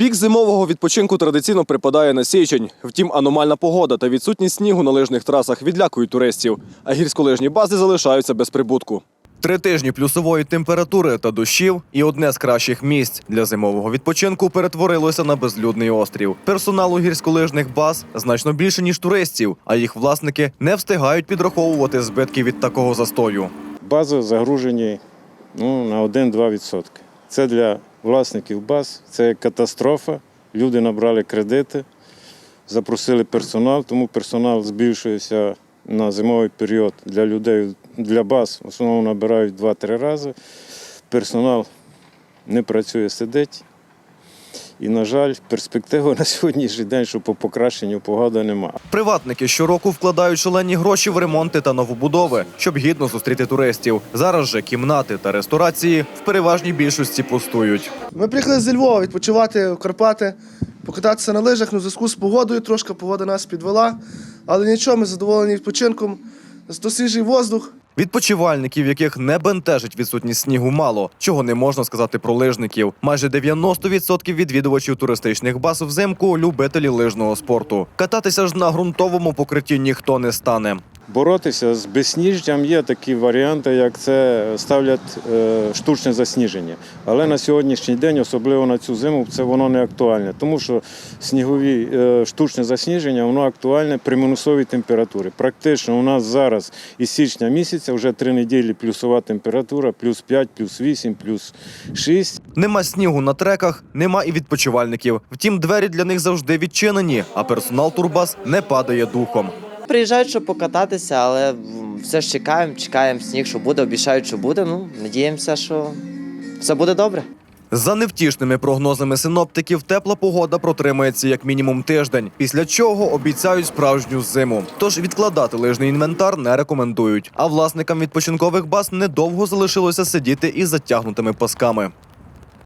Пік зимового відпочинку традиційно припадає на січень. Втім, аномальна погода та відсутність снігу на лижних трасах відлякують туристів, а гірськолижні бази залишаються без прибутку. Три тижні плюсової температури та дощів і одне з кращих місць для зимового відпочинку перетворилося на безлюдний острів. Персоналу гірськолижних баз значно більше ніж туристів, а їх власники не встигають підраховувати збитки від такого застою. Бази загружені ну, на 1-2%. Це для власників баз, це катастрофа. Люди набрали кредити, запросили персонал, тому персонал збільшується на зимовий період для людей, для баз. В основному набирають 2-3 рази. Персонал не працює, сидить. І, на жаль, перспективи на сьогоднішній день, що по покращенню погоди немає. Приватники щороку вкладають шалені гроші в ремонти та новобудови, щоб гідно зустріти туристів. Зараз же кімнати та ресторації в переважній більшості пустують. Ми приїхали зі Львова відпочивати в Карпати, покататися на лижах, ну, в зв'язку з погодою трошки погода нас підвела. Але нічого, ми задоволені відпочинком, зато свіжий воздух. Відпочивальників, яких не бентежить відсутність снігу, мало чого не можна сказати про лижників. Майже 90% відвідувачів туристичних баз взимку любителі лижного спорту. Кататися ж на ґрунтовому покритті ніхто не стане. Боротися з безсніжжям є такі варіанти, як це ставлять е, штучне засніження. Але на сьогоднішній день, особливо на цю зиму, це воно не актуальне, тому що снігові е, штучне засніження воно актуальне при мінусовій температурі. Практично у нас зараз із січня місяця вже три неділі плюсова температура, плюс 5, плюс 8, плюс 6. Нема снігу на треках, нема і відпочивальників. Втім, двері для них завжди відчинені, а персонал турбаз не падає духом. Приїжджають, щоб покататися, але все ж чекаємо, чекаємо сніг, що буде, обіцяють, що буде. Ну, надіємося, що все буде добре. За невтішними прогнозами синоптиків, тепла погода протримається як мінімум тиждень, після чого обіцяють справжню зиму. Тож відкладати лижний інвентар не рекомендують. А власникам відпочинкових баз недовго залишилося сидіти із затягнутими пасками.